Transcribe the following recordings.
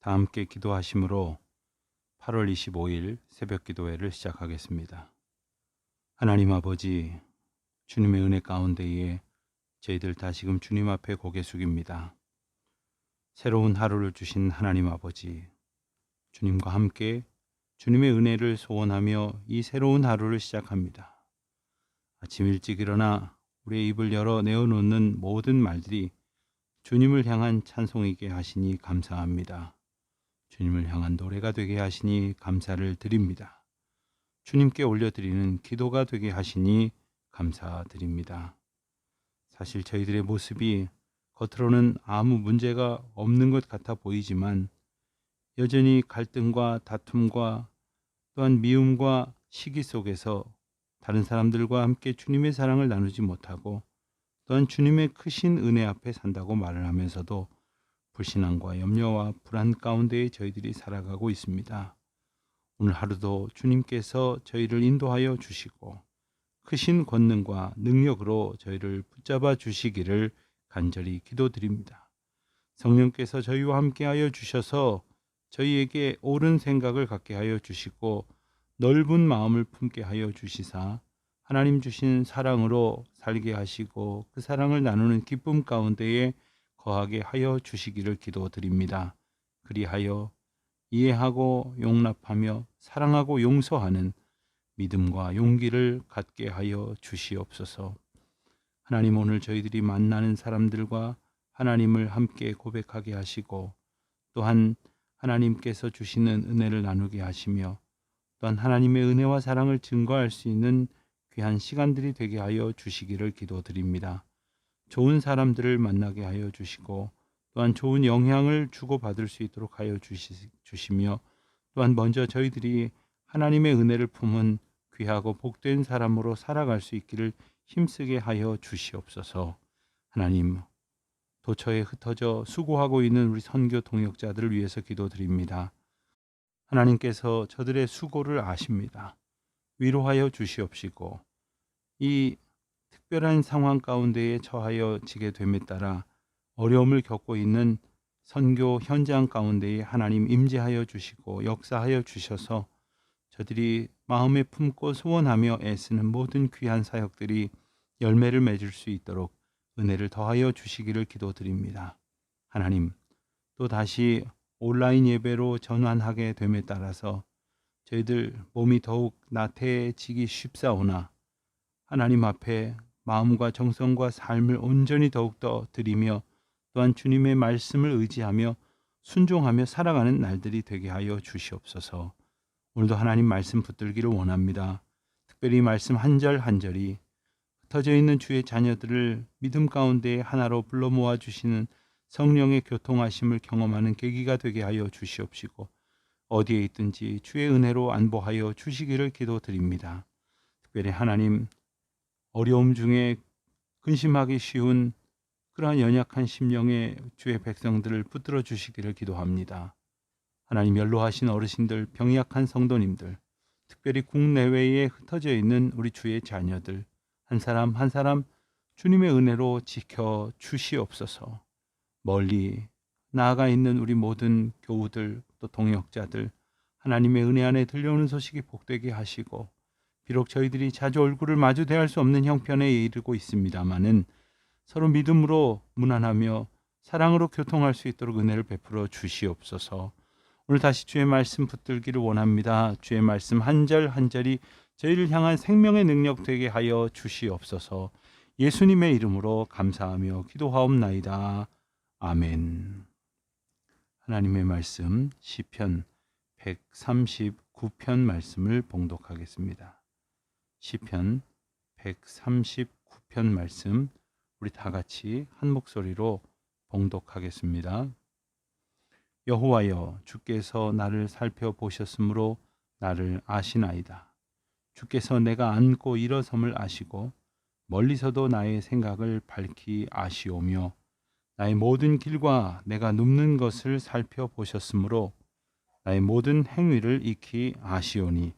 다 함께 기도하심으로 8월 25일 새벽 기도회를 시작하겠습니다. 하나님 아버지, 주님의 은혜 가운데에 저희들 다시금 주님 앞에 고개 숙입니다. 새로운 하루를 주신 하나님 아버지, 주님과 함께 주님의 은혜를 소원하며 이 새로운 하루를 시작합니다. 아침 일찍 일어나 우리의 입을 열어 내어놓는 모든 말들이 주님을 향한 찬송이게 하시니 감사합니다. 주님을 향한 노래가 되게 하시니 감사를 드립니다. 주님께 올려드리는 기도가 되게 하시니 감사드립니다. 사실 저희들의 모습이 겉으로는 아무 문제가 없는 것 같아 보이지만 여전히 갈등과 다툼과 또한 미움과 시기 속에서 다른 사람들과 함께 주님의 사랑을 나누지 못하고 또한 주님의 크신 은혜 앞에 산다고 말을 하면서도 불신앙과 염려와 불안 가운데에 저희들이 살아가고 있습니다. 오늘 하루도 주님께서 저희를 인도하여 주시고 크신 권능과 능력으로 저희를 붙잡아 주시기를 간절히 기도드립니다. 성령께서 저희와 함께하여 주셔서 저희에게 옳은 생각을 갖게 하여 주시고 넓은 마음을 품게 하여 주시사 하나님 주신 사랑으로 살게 하시고 그 사랑을 나누는 기쁨 가운데에 거하게 하여 주시기를 기도드립니다. 그리하여 이해하고 용납하며 사랑하고 용서하는 믿음과 용기를 갖게 하여 주시옵소서. 하나님 오늘 저희들이 만나는 사람들과 하나님을 함께 고백하게 하시고 또한 하나님께서 주시는 은혜를 나누게 하시며 또한 하나님의 은혜와 사랑을 증거할 수 있는 귀한 시간들이 되게 하여 주시기를 기도드립니다. 좋은 사람들을 만나게 하여 주시고 또한 좋은 영향을 주고받을 수 있도록 하여 주시, 주시며 또한 먼저 저희들이 하나님의 은혜를 품은 귀하고 복된 사람으로 살아갈 수 있기를 힘쓰게 하여 주시옵소서. 하나님 도처에 흩어져 수고하고 있는 우리 선교 동역자들을 위해서 기도드립니다. 하나님께서 저들의 수고를 아십니다. 위로하여 주시옵시고 이 특별한 상황 가운데에 처하여 지게 됨에 따라 어려움을 겪고 있는 선교 현장 가운데에 하나님 임재하여 주시고 역사하여 주셔서 저들이 마음에 품고 소원하며 애쓰는 모든 귀한 사역들이 열매를 맺을 수 있도록 은혜를 더하여 주시기를 기도드립니다. 하나님, 또 다시 온라인 예배로 전환하게 됨에 따라서 저희들 몸이 더욱 나태해지기 쉽사오나 하나님 앞에 마음과 정성과 삶을 온전히 더욱더 드리며 또한 주님의 말씀을 의지하며 순종하며 살아가는 날들이 되게 하여 주시옵소서. 오늘도 하나님 말씀 붙들기를 원합니다. 특별히 말씀 한 절 한 절이 흩어져 있는 주의 자녀들을 믿음 가운데 하나로 불러 모아 주시는 성령의 교통하심을 경험하는 계기가 되게 하여 주시옵시고 어디에 있든지 주의 은혜로 안보하여 주시기를 기도드립니다. 특별히 하나님 어려움 중에 근심하기 쉬운 그러한 연약한 심령의 주의 백성들을 붙들어 주시기를 기도합니다. 하나님 연로하신 어르신들, 병이 약한 성도님들, 특별히 국내외에 흩어져 있는 우리 주의 자녀들 한 사람 한 사람 주님의 은혜로 지켜 주시옵소서. 멀리 나아가 있는 우리 모든 교우들 또 동역자들 하나님의 은혜 안에 들려오는 소식이 복되게 하시고 비록 저희들이 자주 얼굴을 마주 대할 수 없는 형편에 이르고 있습니다마는 서로 믿음으로 무난하며 사랑으로 교통할 수 있도록 은혜를 베풀어 주시옵소서. 오늘 다시 주의 말씀 붙들기를 원합니다. 주의 말씀 한 절 한 절이 저희를 향한 생명의 능력 되게 하여 주시옵소서. 예수님의 이름으로 감사하며 기도하옵나이다. 아멘. 하나님의 말씀 시편 139편 말씀을 봉독하겠습니다. 시편 139편 말씀 우리 다 같이 한 목소리로 봉독하겠습니다. 여호와여 주께서 나를 살펴보셨으므로 나를 아시나이다. 주께서 내가 앉고 일어섬을 아시고 멀리서도 나의 생각을 밝히 아시오며 나의 모든 길과 내가 눕는 것을 살펴보셨으므로 나의 모든 행위를 익히 아시오니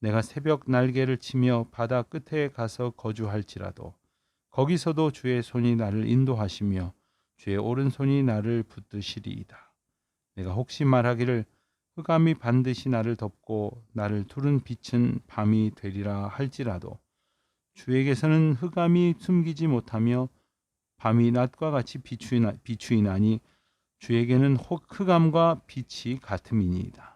내가 새벽 날개를 치며 바다 끝에 가서 거주할지라도 거기서도 주의 손이 나를 인도하시며 주의 오른손이 나를 붙드시리이다. 내가 혹시 말하기를 흑암이 반드시 나를 덮고 나를 두른 빛은 밤이 되리라 할지라도 주에게서는 흑암이 숨기지 못하며 밤이 낮과 같이 비추이나, 비추이나니 주에게는 혹 흑암과 빛이 같음이니이다.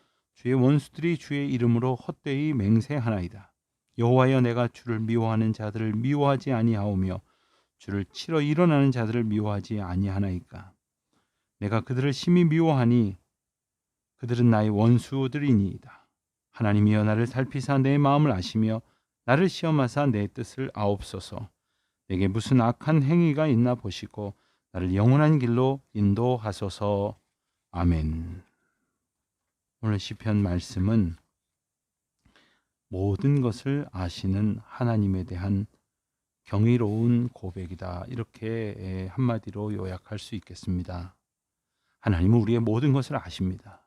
주의 원수들이 주의 이름으로 헛되이 맹세하나이다. 여호와여 내가 주를 미워하는 자들을 미워하지 아니하오며 주를 치러 일어나는 자들을 미워하지 아니하나이까. 내가 그들을 심히 미워하니 그들은 나의 원수들이니이다. 하나님이여 나를 살피사 내 마음을 아시며 나를 시험하사 내 뜻을 아옵소서. 내게 무슨 악한 행위가 있나 보시고 나를 영원한 길로 인도하소서. 아멘. 오늘 시편 말씀은 모든 것을 아시는 하나님에 대한 경이로운 고백이다. 이렇게 한마디로 요약할 수 있겠습니다. 하나님은 우리의 모든 것을 아십니다.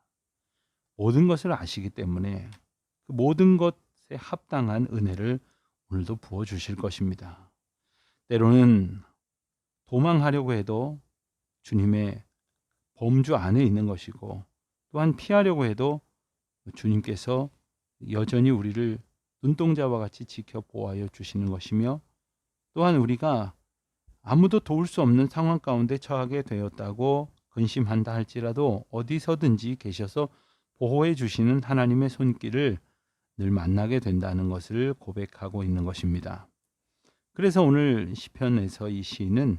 모든 것을 아시기 때문에 그 모든 것에 합당한 은혜를 오늘도 부어 주실 것입니다. 때로는 도망하려고 해도 주님의 범주 안에 있는 것이고 또한 피하려고 해도 주님께서 여전히 우리를 눈동자와 같이 지켜 보호하여 주시는 것이며 또한 우리가 아무도 도울 수 없는 상황 가운데 처하게 되었다고 근심한다 할지라도 어디서든지 계셔서 보호해 주시는 하나님의 손길을 늘 만나게 된다는 것을 고백하고 있는 것입니다. 그래서 오늘 시편에서 이 시인은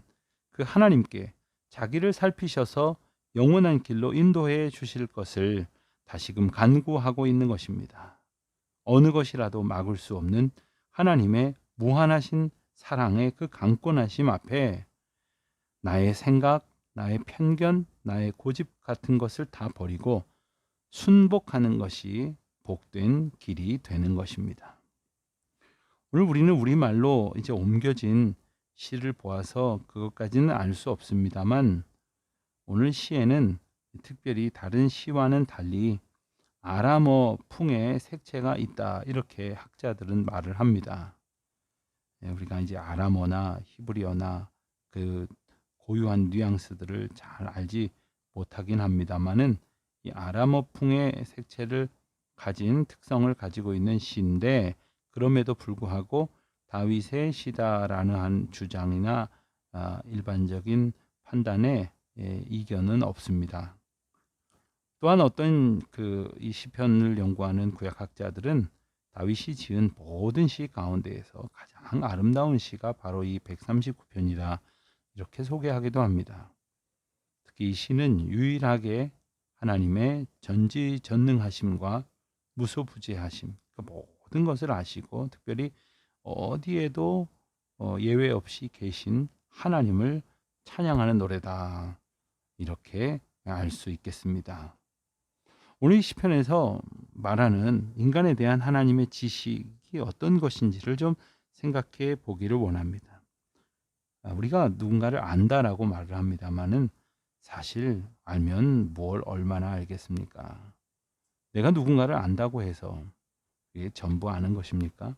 그 하나님께 자기를 살피셔서 영원한 길로 인도해 주실 것을 다시금 간구하고 있는 것입니다. 어느 것이라도 막을 수 없는 하나님의 무한하신 사랑의 그 강권하심 앞에 나의 생각, 나의 편견, 나의 고집 같은 것을 다 버리고 순복하는 것이 복된 길이 되는 것입니다. 오늘 우리는 우리말로 이제 옮겨진 시를 보아서 그것까지는 알 수 없습니다만 오늘 시에는 특별히 다른 시와는 달리 아람어 풍의 색채가 있다 이렇게 학자들은 말을 합니다. 예, 우리가 이제 아람어나 히브리어나 그 고유한 뉘앙스들을 잘 알지 못하긴 합니다만은 이 아람어 풍의 색채를 가진 특성을 가지고 있는 시인데 그럼에도 불구하고 다윗의 시다라는 한 주장이나 아, 일반적인 판단에 예, 이견은 없습니다. 또한 어떤 그 이 시편을 연구하는 구약학자들은 다윗이 지은 모든 시 가운데에서 가장 아름다운 시가 바로 이 139편이다. 이렇게 소개하기도 합니다. 특히 이 시는 유일하게 하나님의 전지전능하심과 무소부재하심, 그 모든 것을 아시고 특별히 어디에도 어, 예외 없이 계신 하나님을 찬양하는 노래다. 이렇게 알 수 있겠습니다. 오늘 시편에서 말하는 인간에 대한 하나님의 지식이 어떤 것인지를 좀 생각해 보기를 원합니다. 아, 우리가 누군가를 안다라고 말을 합니다만은 사실 알면 뭘 얼마나 알겠습니까? 내가 누군가를 안다고 해서 이게 전부 아는 것입니까?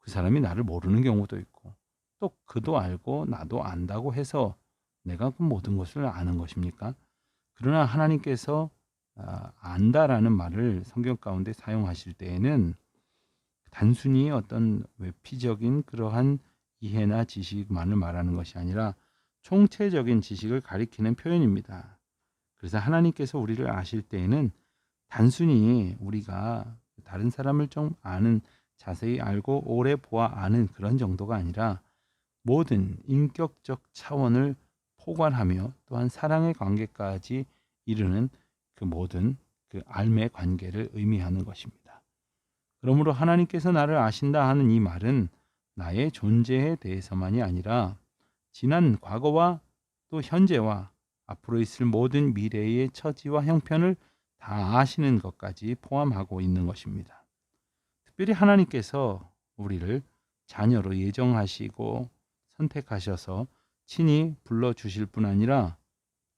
그 사람이 나를 모르는 경우도 있고 또 그도 알고 나도 안다고 해서 내가 그 모든 것을 아는 것입니까? 그러나 하나님께서 아, 안다라는 말을 성경 가운데 사용하실 때에는 단순히 어떤 외피적인 그러한 이해나 지식만을 말하는 것이 아니라 총체적인 지식을 가리키는 표현입니다. 그래서 하나님께서 우리를 아실 때에는 단순히 우리가 다른 사람을 좀 아는 자세히 알고 오래 보아 아는 그런 정도가 아니라 모든 인격적 차원을 포괄하며 또한 사랑의 관계까지 이르는 그 모든 그 알매 관계를 의미하는 것입니다. 그러므로 하나님께서 나를 아신다 하는 이 말은 나의 존재에 대해서만이 아니라 지난 과거와 또 현재와 앞으로 있을 모든 미래의 처지와 형편을 다 아시는 것까지 포함하고 있는 것입니다. 특별히 하나님께서 우리를 자녀로 예정하시고 선택하셔서 친히 불러 주실 뿐 아니라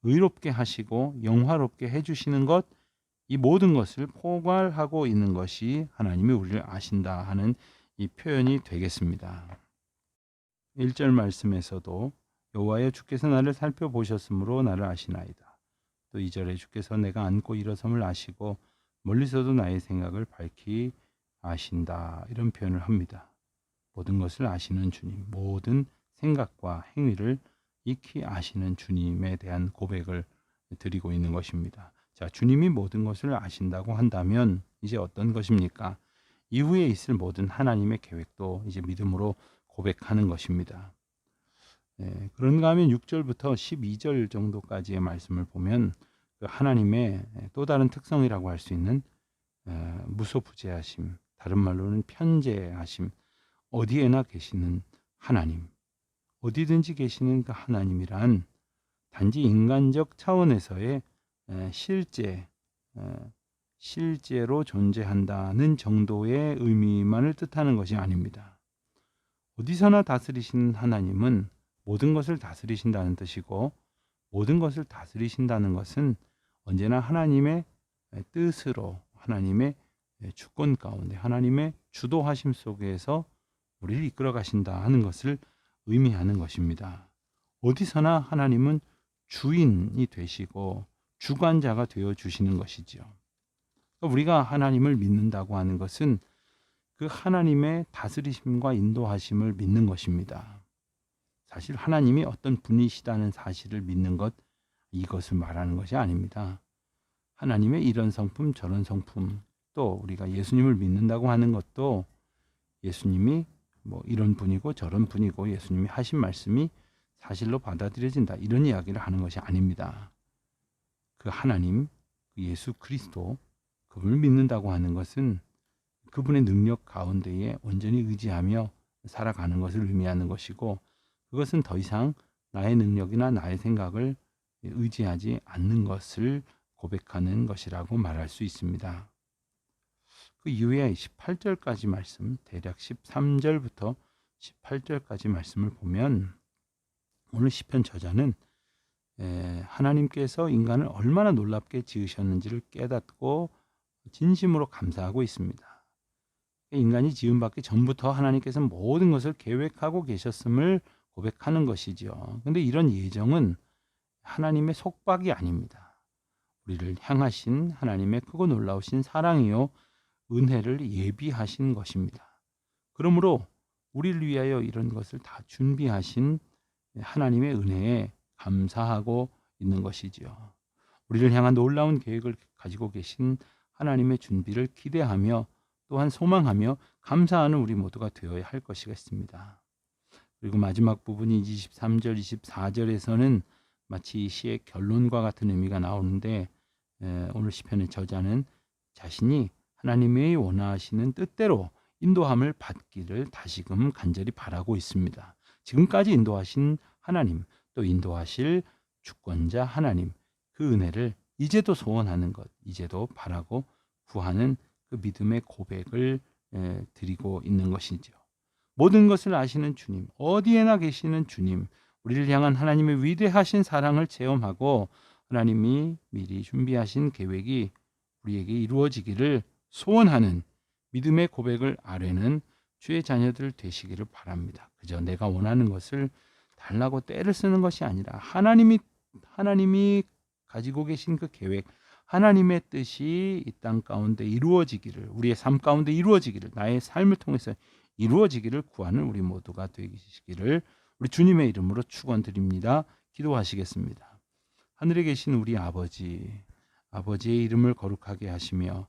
의롭게 하시고 영화롭게 해 주시는 것 이 모든 것을 포괄하고 있는 것이 하나님이 우리를 아신다 하는 이 표현이 되겠습니다. 1절 말씀에서도 여호와여 주께서 나를 살펴보셨으므로 나를 아시나이다. 또 2절에 주께서 내가 앉고 일어섬을 아시고 멀리서도 나의 생각을 밝히 아신다. 이런 표현을 합니다. 모든 것을 아시는 주님, 모든 생각과 행위를 익히 아시는 주님에 대한 고백을 드리고 있는 것입니다. 자, 주님이 모든 것을 아신다고 한다면 이제 어떤 것입니까? 이후에 있을 모든 하나님의 계획도 이제 믿음으로 고백하는 것입니다. 예, 그런가 하면 6절부터 12절 정도까지의 말씀을 보면 그 하나님의 또 다른 특성이라고 할 수 있는 에, 무소부재하심, 다른 말로는 편재하심, 어디에나 계시는 하나님, 어디든지 계시는 그 하나님이란 단지 인간적 차원에서의 에, 실제, 에, 실제로 존재한다는 정도의 의미만을 뜻하는 것이 아닙니다. 어디서나 다스리시는 하나님은 모든 것을 다스리신다는 뜻이고 모든 것을 다스리신다는 것은 언제나 하나님의 뜻으로 하나님의 주권 가운데 하나님의 주도하심 속에서 우리를 이끌어 가신다 하는 것을 의미하는 것입니다. 어디서나 하나님은 주인이 되시고 주관자가 되어 주시는 것이지요. 우리가 하나님을 믿는다고 하는 것은 그 하나님의 다스리심과 인도하심을 믿는 것입니다. 사실 하나님이 어떤 분이시다는 사실을 믿는 것 이것을 말하는 것이 아닙니다. 하나님의 이런 성품 저런 성품 또 우리가 예수님을 믿는다고 하는 것도 예수님이 뭐 이런 분이고 저런 분이고 예수님이 하신 말씀이 사실로 받아들여진다 이런 이야기를 하는 것이 아닙니다. 그 하나님 그 예수 그리스도 그분을 믿는다고 하는 것은 그분의 능력 가운데에 온전히 의지하며 살아가는 것을 의미하는 것이고 그것은 더 이상 나의 능력이나 나의 생각을 의지하지 않는 것을 고백하는 것이라고 말할 수 있습니다. 그 이후에 18절까지 말씀, 대략 13절부터 18절까지 말씀을 보면 오늘 시편 저자는 하나님께서 인간을 얼마나 놀랍게 지으셨는지를 깨닫고 진심으로 감사하고 있습니다. 인간이 지음받기 전부터 하나님께서 모든 것을 계획하고 계셨음을 고백하는 것이죠. 근데 이런 예정은 하나님의 속박이 아닙니다. 우리를 향하신 하나님의 크고 놀라우신 사랑이요 은혜를 예비하신 것입니다. 그러므로 우리를 위하여 이런 것을 다 준비하신 하나님의 은혜에 감사하고 있는 것이지요. 우리를 향한 놀라운 계획을 가지고 계신 하나님의 준비를 기대하며 또한 소망하며 감사하는 우리 모두가 되어야 할 것이겠습니다. 그리고 마지막 부분이 23절, 24절에서는 마치 이 시의 결론과 같은 의미가 나오는데 오늘 시편의 저자는 자신이 하나님의 원하시는 뜻대로 인도함을 받기를 다시금 간절히 바라고 있습니다. 지금까지 인도하신 하나님, 또 인도하실 주권자 하나님, 그 은혜를 이제도 소원하는 것, 이제도 바라고 구하는 그 믿음의 고백을 드리고 있는 것이죠. 모든 것을 아시는 주님, 어디에나 계시는 주님, 우리를 향한 하나님의 위대하신 사랑을 체험하고 하나님이 미리 준비하신 계획이 우리에게 이루어지기를 소원하는 믿음의 고백을 아뢰는 주의 자녀들 되시기를 바랍니다. 그저 내가 원하는 것을 달라고 때를 쓰는 것이 아니라 하나님이 하나님이 가지고 계신 그 계획, 하나님의 뜻이 이 땅 가운데 이루어지기를 우리의 삶 가운데 이루어지기를 나의 삶을 통해서 이루어지기를 구하는 우리 모두가 되시기를 우리 주님의 이름으로 축원드립니다. 기도하시겠습니다. 하늘에 계신 우리 아버지, 아버지의 이름을 거룩하게 하시며